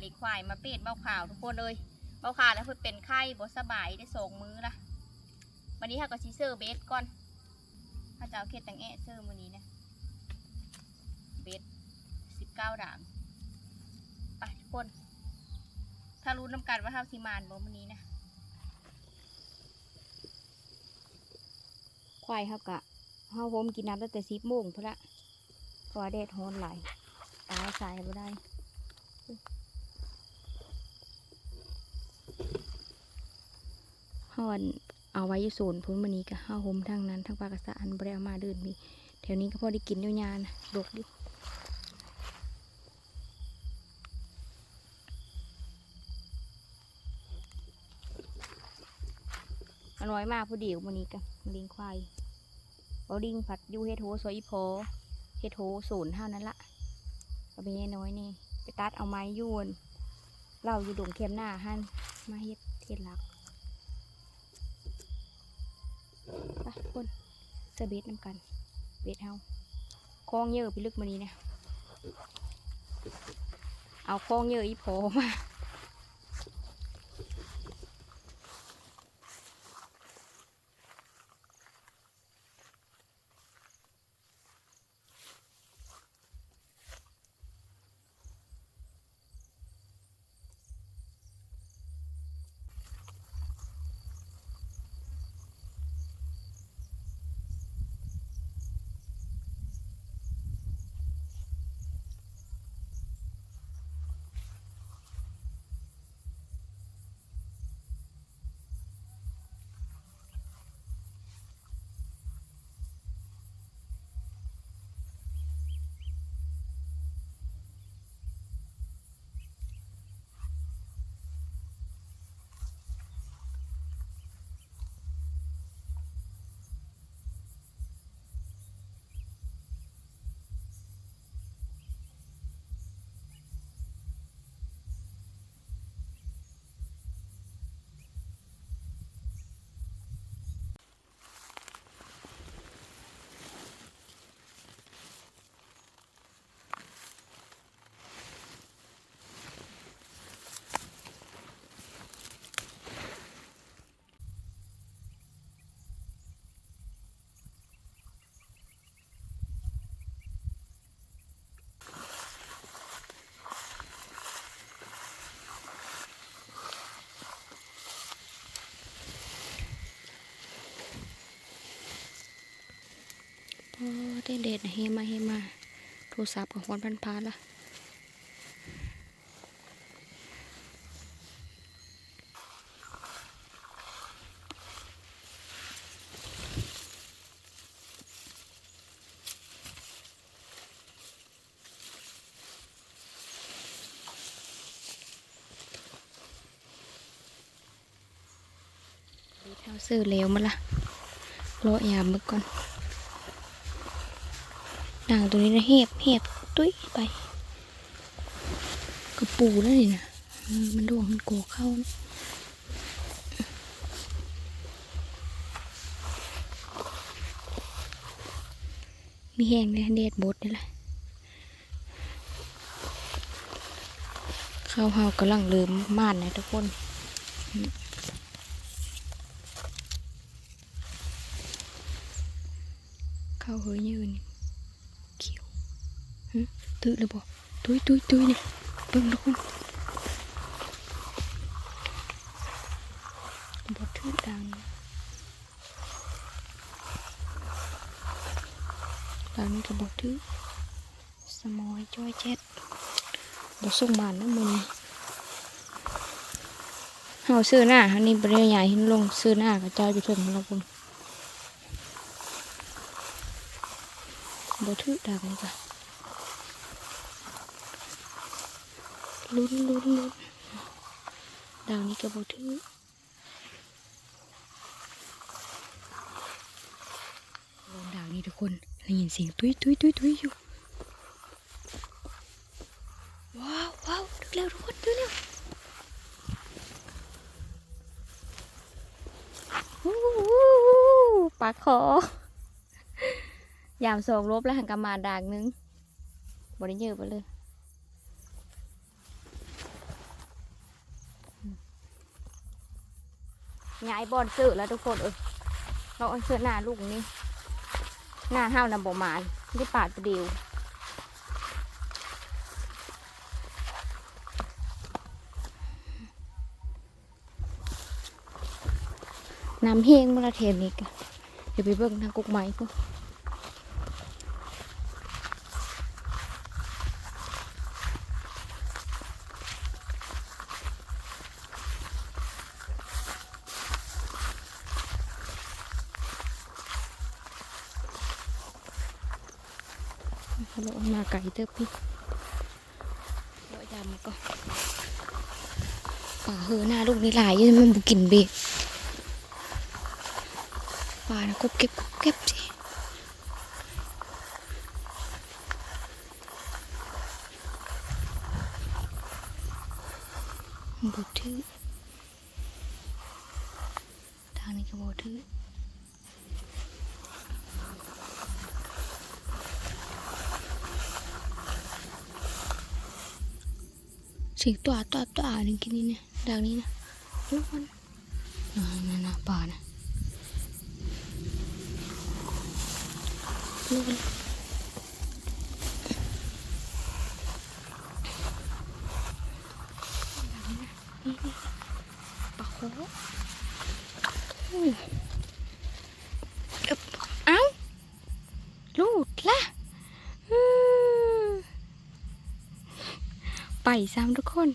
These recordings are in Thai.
หน้าเล็กควายมาเป็ดเบาข่าวทุกคนเลยเบาข่าวแล้วเพิ่นเป็นไข้บ่สบายได้สองมื้อละวันนี้เฮาก็สิเซอร์เบสก่อนถ้าจะเอาเค็ดตังแอะเซอร์มื้อนี้นะเบสสิบเก้าด่างไปทุกคน ถ้ารู้น้ำกันว่าเฮาสิมานบ่มื้อนี้นะควายเขากะเฮาผมกินน้ำตั้งแต่สิบโมงพุ่นละเพราะแดดร้อนหลายตายสายบ่ได้ เฮาอันเอาไว้อยู่โซนพุ่นมื้อนี้กะเฮาผมทางนั้นทางปากกะสะอันบ่ได้เอามาเดินมีแถวนี้ก็พอได้กินอยู่ยานะดกอยู่มันน้อยมากผู้เดียวมื้อนี้กะเลี้ยงควายเอาดิงผัดยูเฮ็ดโหซอยพอเฮ็ดโหศูนย์เท่านั้นละเอาไปน้อยนี่ไปตัดเอาไม้ยวนเราอยู่ดงเข้มหน้าหันมาเฮ็ดเฮ็ดหลัก เจะเบ็ดน้ำกัน เบ็ดเฮาคลองเยอะไปลึกมานี้นะ เอาคลองเยอะอีพอมา โ้เด็ดเฮมาเฮมาโทรศัพท์กับคนพันพาละเท่าซื้อเร็วมาละรอยามึกก่อน ด่างตัวนี้นะเห็บเห็บตุ้ยไปกระปูแล้วนี่นะมันดวงมันโกเข้านะมีแห้งเลยเดดบดนี่แหละข้าวเฮากำลังเริ่มม่านนะทุกคนอืมข้าวเฮยยืน เขียว หึตื้อเลยบอกตุ้ยตุ้ยตุ้ยนี่เบิ่งทุกคนบดทื่อดังดังนี้ก็บดทื่อสมอยจ้อยเจ็ดบดส่งมานะมึงเฮาซื้อหน้าอันนี้บริใหญ่หินลงซื้อหน้ากระจายไปถึงเราคุณบดทื่อดังเลยจ้ะ ลุ้นลุ้นลุ้นดาวนี้กระโบทือดาวนี้ทุกคนได้ยินเสียงตุ้ยตุ้ยตุ้ยตุ้ยอยู่ ว้าวว้าวดึกแล้วทุกคนดึกแล้วปากคอยามสองลบแล้วหันกลับมาดากนึงบริเยอะไปเลย ย้ายบอลเสือแล้วทุกคนเออเราเอาเสือหน้าลูกนี้หน้าห้าวนำบ่มานได้ปาดประเดียวน้ำเฮงมาละเทมอีกเดี๋ยวไปเบิ่งทางกุกไม้พวกฮัลโหลมา ไก่เติบพี่เดี๋ยวยำมก่อนป่าเฮือหน้าลูกนี่หลายยังมันบุกินเบ็ดปลานะกบเก็บกบเก็บสิบถือทางนี้ก็บถือ สิงตัวตัวตัวนี่กินนี่เนี่ยดังนี้นะลูกมันน่ะน่ะน่ะปลานะลูกปลาโคเอ้าลูดละอืม ไปซ้ำทุกคน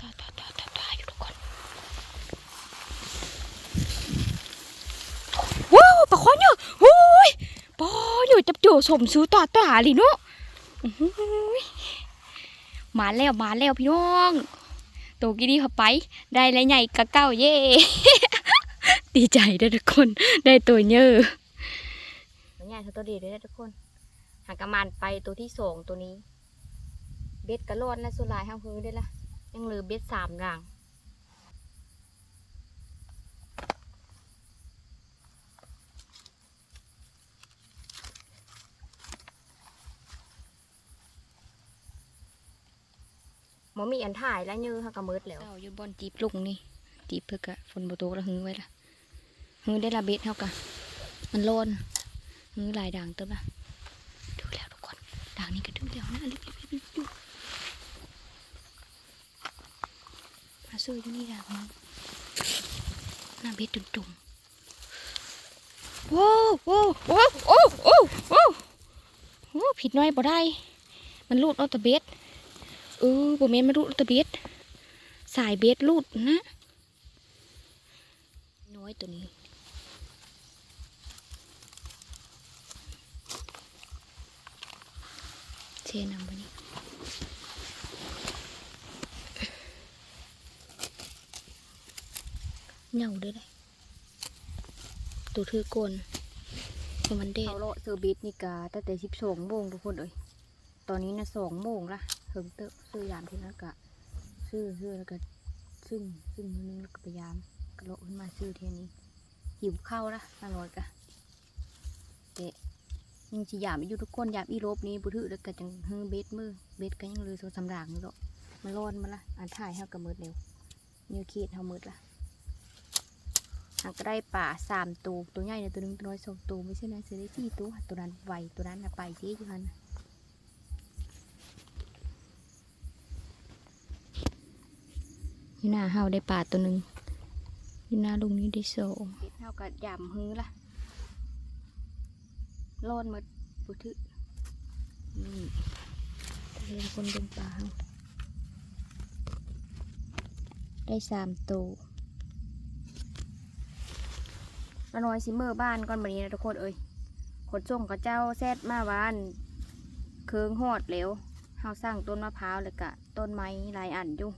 ตาตาตาตาตาอยู่ทุกคน ว้าวปลาคอนเนี่ยโอ้ยปออยู่จับโจสมซื้อต่อต่อหาลิเนาะอื้อหือมาแล้วมาแล้วพี่น้อง ตัวกี้นี่เขาไป ได้แล้วใหญ่กะเก้าเย่ ดีใจเด้อทุกคน ได้ตัวเยอะใหญ่ตัวดีเลยทุกคน หากระมานไปตัวที่สองตัวนี้ เบ็ดกระโลดและสุดลายห้างพื้นได้ละยังเหลือเบ็ดสามด่างหมอมีอันถ่ายแล้วยื้อเขากระมืดแล้วเจ้าอยู่บนจีบลุงนี่จีบเพื่อกะฝนบโตกแล้วหึงไว้ละ หึงได้ละเบ็ดเท่ากันมันโลนหึงหลายด่างเติมละดูแล้วทุกคนด่างนี้ก็ดูแล้วนะรีบๆๆๆดูมาซื้ออยู่นี่ด่างนึงหน้าเบ็ดตุ่มๆโว้โว้โว้โอ้โอ้โอ้โอ้ผิดน้อยบ่ได้ มันลูดเอาแต่เบ็ดเออผมเมนมารูดตะเบ็ดสายเบ็ดรูดนะน้อยตัวนี้ เช นำไปนี่เหงาด้วยเลยตัวถือโกนมันเด็ดเขาโลเซอร์บิทนี่กาตั้งแต่สิบสองโมงทุกคนเลยตอนนี้นะสองโมงละถึงเตอะซื้อยามที่นั่นกะซื้อซื้อแล้วก็ซึ่งซึ่งนึงแล้วก็พยายามกระโดดขึ้นมาซื้อเทียนี้หิวข้าวละอร่อยกะ ยังจะยามอยู่ทุกคนยามอีโรบนี้บุถือแล้วก็จังเฮงเบ็ดมือเบ็ดก็ยังเลยโซสำรางนี่หรอกมันร้อนมาละอ่านถ่ายเฮากระมืดเร็วนิวเคสเฮามืดละหากได้ป่าสามตัวตัวใหญ่เนี่ยตัวหนึงตัวน้อยสองตัวไม่ใช่นะซื้อได้สี่ตัวตัวนั้นไวตัวนั้นน่ะไปเจ๊อยู่หันนี่หน้าเฮาได้ป่าตัวหนึ่งนี่หน้าลุงนี้ได้สองเฮาก็ยำฮื้อละ ร้อนหมดปุทึนี่เรียนคนเป็นป่าเฮาได้สามตัวมาน้อยซิเมอร์บ้านก่อนบันนี้นะทุกคนเอ้ยขนส่งกับเจ้าแซดมาบ้านเคืองหอดแล้วเฮาสร้างต้นมะพร้าวเลยกะ ต้นไม้หลายอันอยู่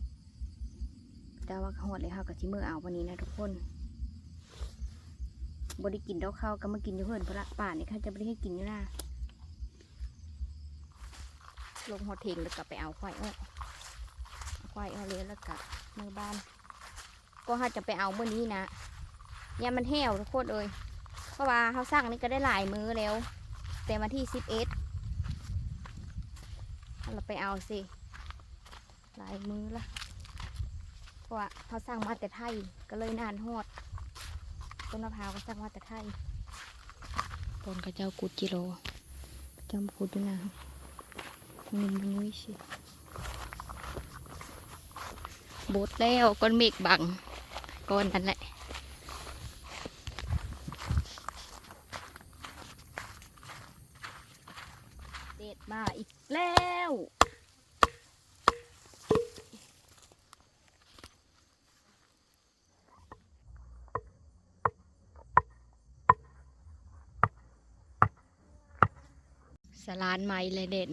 แต่ว่าหอดเลยค่ะกับที่มือเอาวันนี้นะทุกคน บไดิกินดอกข้าวก็มากินอยู่เพื่อนเพระป่านี่ค่ะจะไม่ได้ให้กินอยู่นะลงหอเทงแล้วกลับไปเอาควายออกควายเอาเลยแล้วกะมือบ้าน ก็ถ้าจะไปเอาเมื่อนี้นะเนี่ยมันแห้วทุกคนเลยเพราะว่าเขาสร้างนี่ก็ได้หลายมือแล้ว แต่มาที่สิบเอ็ดเราไปเอาสิหลายมือละเพราะว่าเขาสร้างมาแต่ไทยก็เลยนานฮอด ต้นมะพร้าวก็สร้างมาแต่ไทยต้นกระเจ้ากุดจิโรจำกุดด้วยนะมันมันยุ้ยสิบดแล้วก้อนเมฆบังก้อนนั่นแหละเด็ดมาอีกแล้ว สลานไม้เลยเด่น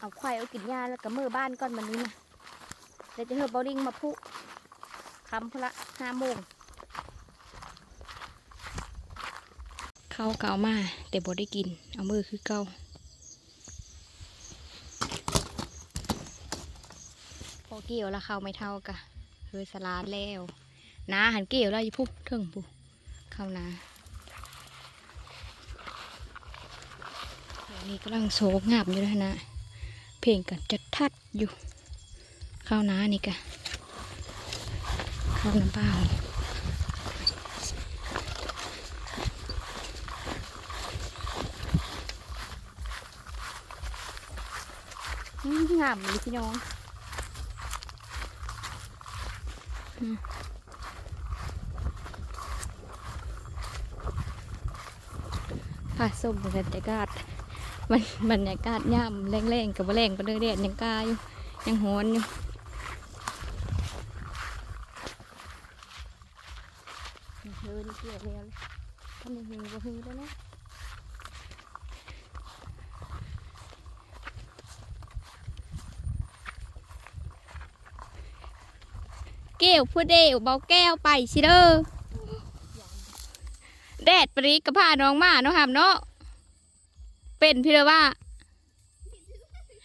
เอาควายเอากินหญ้าแล้วก็มือบ้านก่อนวันนี้นะเดี๋ยวจะเฮอเบอลลิงมาพุคำพละห้าโมง ข้าวเก่ามา แต่บ่ได้กิน เอามือคือเก่าพอเกี่ยวแล้วเข้าไม่เท่ากะเฮ้ยสลานแล้วนาหันเกี่ยวแล้วยู่พุกเทิงพุเข้านาเดี๋ยวนี้กำลังโศกงาบอยู่นะนะ เพลงกันจะทัดอยู่ ข้าวนานี่กะข้าวน้ำเปล่า งามเลยพี่น้องอืมผาส้มบรรยากาศบรรยากาศย่ำแรงๆกับแรงก็เรื่อยๆยังกล้าอยู่ยังหอนอยู่เฮ้ยนี่เกี่ยวแล้วทำไมหือบ่หือแล้วนะ เก้ว ผู้เดียวเบาแก้วไปสิเด้อแดดปรีกระพาน้องมาเนาะหามเนาะเป็นพี่เลยว่า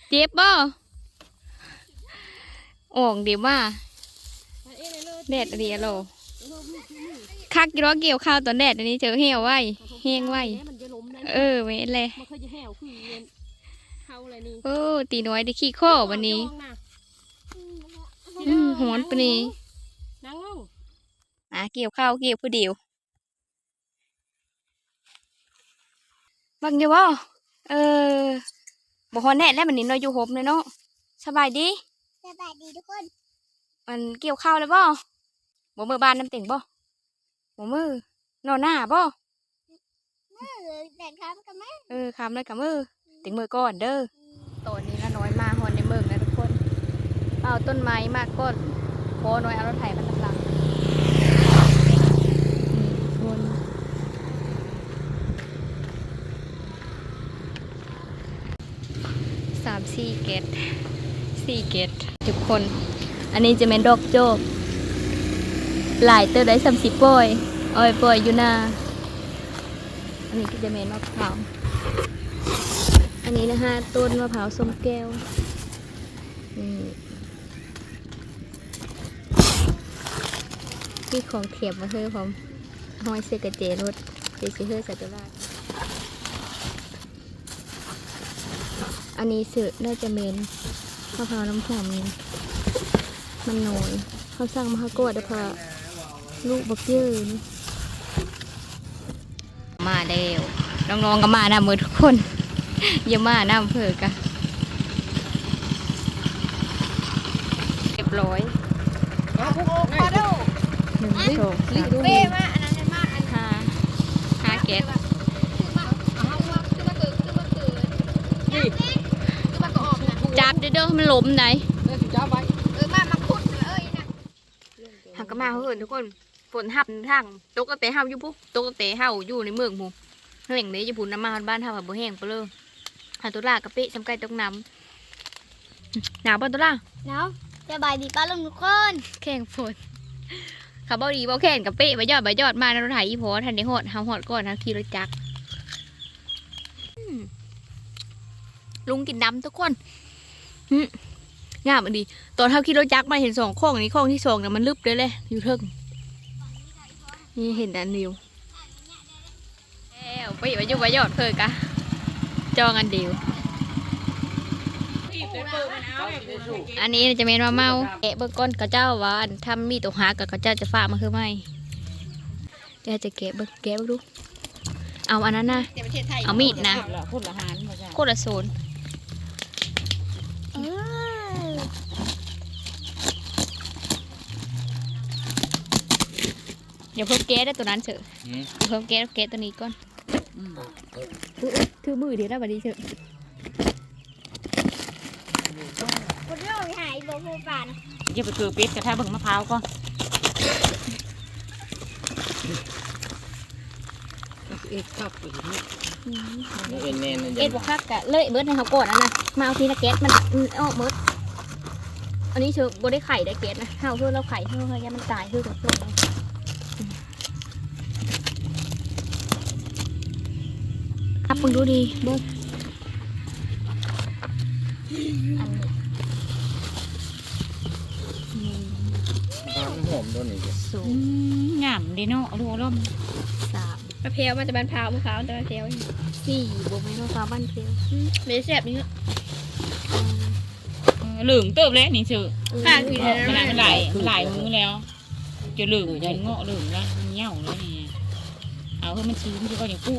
เจ็บบ่อ่องเดี๋ยวว่าแดดเรียโลคักกี่ร้อเกี่ยวข้าวตอนแดดอันนี้เจอเหี่ยวไว้เฮียงไว้เออเว้นเลยมันเอเรียนเข้าเลยโอ้ตีน้อยได้ขี้ข้อวันนี้หอนปนีนั่งลง อะเกี่ยวข้าวเกี่ยวผู้เดียวบังอยู่บ่เออบ่ฮอนแน่แล้วมันนี่เนาะอยู่โฮมเลยเนาะสบายดีสบายดีทุกคน มันเกี่ยวข้าวแล้วบ่บ่มือบ้านน้ำเต็งบ่บ่มือนอนหน้าบ่เออแต่ครับกับแม่เออคำเลยกับมือเต็งมือก่อนเด้อตอนนี้ละน้อยมาฮอนในเมืองนะทุกคน เอาต้นไม้มากก้นโคน้อยเอารถไถมันกำลังนี่คน สามสี่เกตสี่เกตทุกคน อันนี้จะเป็นดอกโจกหลายเตอร์ได้สามสิบปอยอ้อยปอยอยู่หน้าอันนี้ก็จะเป็นมะพร้าวอันนี้นะคะต้นมะพร้าวส้มแก้วนี่ที่ของเทียบมาเฮ้อผมห้อยเสกระเจรถเจสิเฮ้อสัตว์ราช อันนี้สือน่าจะเมนมะพร้าวน้ำหอมนี่มันน้อยเขาสั่งมาให้กอดเดี๋ยวพาลูกบักเยอะนี่มาแล้วน้องๆก็มานะมือทุกคนอย่ามาน้ำเผือกะเรียบร้อยเอาพวกออกมาเด้อหนึ่งสองสามเป้มาอันนั้นมาอันห้าห้าแก๊สเอาว่าคือมาเกิดคือ เด้อเด้อมันล้มไหนเดี๋ยวสิจ้าไว้เออมามาขุดเลยเอ้ยนะหักก็มาเพื่อนทุกคนฝนหับทางตกกระเตะเฮาอยู่ปุ๊บตกกระเตะเฮาอยู่ในเมืองหมู่แหล่งนี้จะพูนน้ำมาบ้านเฮาแบบบ่แห้งไปเลยหาตุลากะปิสำไก่ตกน้ำหนาวป่ะตุลาแล้วสบายดีป้าลุงทุกคนแข่งฝนเขาบอกดีบอกแข่งกะปิใบยอดใบยอดมาแล้วถ่ายอีพอทันได้หอดหาหอดก่อนนะขี่รถจักรอืมลุงกินดำทุกคน อืมงามอันดี ตอนเท่าขี่รถจักรมาเห็นสองข้องนี้ข้องที่สองเนี่ยมันลึบเลยเลยอยู่เทิงนี่เห็นอันเดียวแล้วไปไปยุ่งไปยอดเพอกะจองอันเดียวอันนี้จะเป็นว่าเมาแกะเบิ่งก้นกับเจ้าว่าอันทำมีตัวหากับเขาเจ้าจะฝากมาคือไม่เดี๋ยวจะแกะเบิ่งแกะเบิ่งดูเอาอันนั้นนะแต่ประเทศไทยเอามีดนะพูดละหารมาจ้ะโคตรละโซน เออ เดี๋ยวเพิ่มแกะได้ตัวนั้นเถอะเดี๋ยวเพิ่มแกะแกะตัวนี้ก่อนถือถือมือเดี๋ยวได้บัดนี้เถอะคนเดียวหายบ่พูดป่านอย่าไปเกือเป็ดกระทะเบิ่งมะพร้าวก่อนเอ็ดครับอีกนิดเอ็นเนนเอ็ดบวกคักกะเลยเบิร์ดให้เขาก่อนอันนะมาเอาทีละแก๊สมันอืมเอาเบิร์ดอันนี้เชิงบได้ไข่ได้แก๊สนะห้าวเพื่อเราไข่เพื่อให้มันตายเพื่อกับพวกนี้อัพ มึงดูดีเบิ้งอันนี้หอมตัวนี้สูงงามดีเนาะดูร่มสามมะพร้าวมันจะบานพร้าวมะพร้าวจะมะพร้าวสี่บวกไม่ต้องฟ้าบ้านเพียวไม่แซ่บนี่เหลืองเติบแล้วนี่ชื่อข้างคือขนาดมันหลายมันหลายมือแล้ว จะเหลืองจะเงาะเหลืองแล้วมันเหี่ยวแล้วนี่เอาให้มันชื้นที่ก็อย่างปุ๊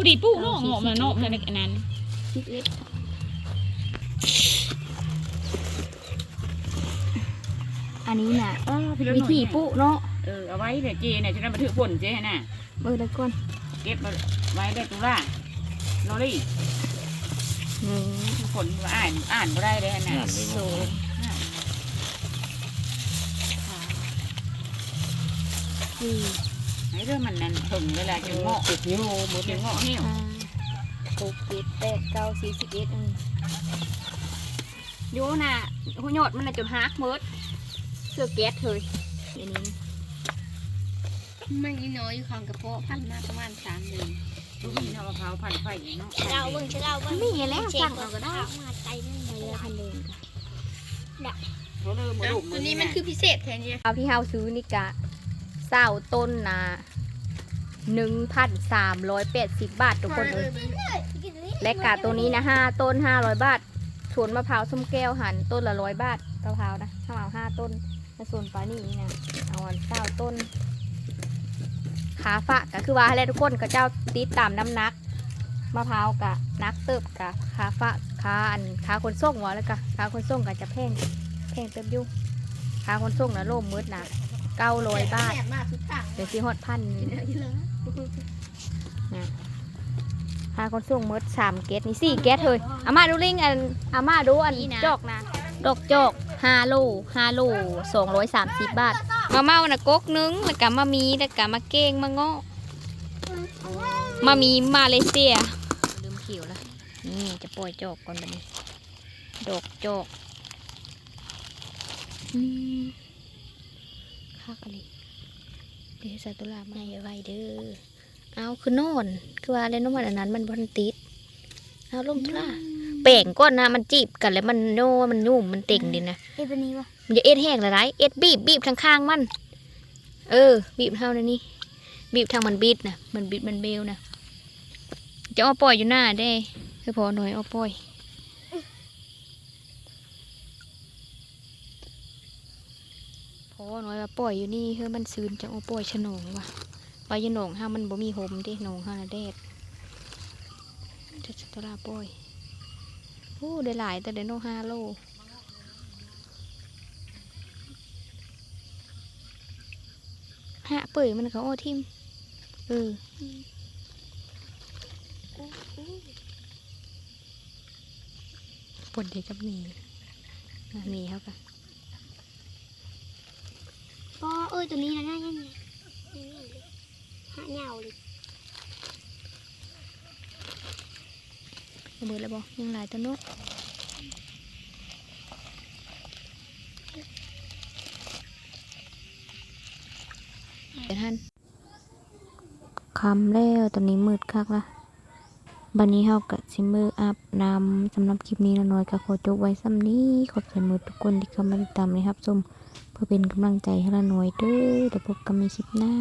ผู้ดีปุ๊เนาะเงาะมันเนาะมันอันนั้นสิบเอ็ดอันนี้น่ะวิธีปุ๊เนาะเออเอาไว้เดี๋ยวเจเนี่ยจะได้บันทึกผลเจน่ะเบอร์ละก่อนเก็บไว้ได้ตุลาลอรี่หนึ่งผลอ่านอ่านก็ได้เลยนะงามดีสองสี่ ไอ้เรื่องมันนั่นถึงเวลาจะเงาะติดนิ้วมือจะเงาะนี่ห้าหกเจ็ดแปดเก้าสี่สิบเอ็ดอืมอยู่น่ะหัวหยอดมันน่ะจนฮักเมิดเสื้อแก๊สเลยเดี๋ยวนี้มันนี่น้อยอยู่ข้างกระเพาะพันมาประมาณสามเดือนลูกนี่ทำมะพร้าวพันไฟเนาะเราเบิ่งจะเราเบิ่งมีแล้วสั่งเอาก็ได้มาใจนั่นไปแล้วพันเดินกันเขาเริ่มมาลูกตัวนี้มันคือพิเศษแทนเนี่ยเอาที่เฮาซื้อนี่กะ เศร้าต้นนะหนึ่งพันสามร้อยแปดสิบบาททุกคนเลยและกาตัวนี้นะห้าต้นห้าร้อยบาทสวนมะพร้าวส้มแก้วหันต้นละร้อยบาทมะพร้าวนะถ้าเอาห้าต้นและส่วนปลานี่นะเอาเก้าต้นขาฝะก็คือว่าให้ทุกคนก็เจ้าติดตามน้ำนักมะพร้าวกะนักเติบกะขาฝะขาอันขาคนส่งวะแล้วกะขาคนส่งกะจะแพงแพงเติบอยู่ขาคนส่งนะโล่มมืดนะ เก้าร้อยบาทแซ่บมากทุกทางเดี๋ยวซีฮอดพันนี่เลยพาคนส่งหมดสามเกตนี่สี่เกตเลยอามาดูลิงอันอามาดูอันจอกนะดอกจอกห้าโลห้าโลสองร้อยสามสิบบาทมาเมาน่ะกกนึงแล้วก็มามีแล้วก็มาเก้งมาเงาะมามีมาเลเซียลืมผิวละนี่จะปล่อยจอกก่อนบัดนี้ดอกจอกอืม คักอะไรเดี๋ยวใส่ตุลามาไว้เด้อเอาคือนอนคือว่าแล้วน้ำมันอันนั้นมันบนติดเอาลงทุล่าแป่งก้อนนะมันจีบกันแล้วมันโน่มันนุ่มมันเต่งดีนะไอ้ตัวนี้วะมันจะเอ็ดแห้งละไรเอ็ดบีบบีบทางข้างมัน เออ บีบเท่านั้นนี่บีบทางมันบิดนะมันบิดมันเบลนะจะเอาปล่อยอยู่หน้าได้คือพอหน่อยเอาปล่อย พอห น่อยว่าปล่อยอยู่นี่คือมันซืนจะเอาปล่อยฉนงว่ะไปอยันงห้ามันบ่มีโฮมดิหนงห้าน่ะแดดจะตลาป่อยโอ้ได้หลายแต่ได้โนห้าโลฮะเปื่อยมันเขาโอทิมเออปวดเด็กกับหนีอะหนีเขากัน ก็เอ้ยตัวนี้นะง่ายง่ายง่ายหาเหงาเลยระเบิดแล้วบ่ยังหลายตัวนาะเดี๋ยวท่านคำแล้วตอนนี้มืดคักละบันนี้เฮากะสิมือร์อาบนำสำหรับคลิปนี้ละน้อยๆก็ขอจบไว้ซ้ำนี้ ขอบใจมือทุกคนที่เข้ามาติดตามนะครับชม เพื่อเป็นกำลังใจให้ละหน่อยเด้อเดี๋ยวพบกันในคลิปหน้า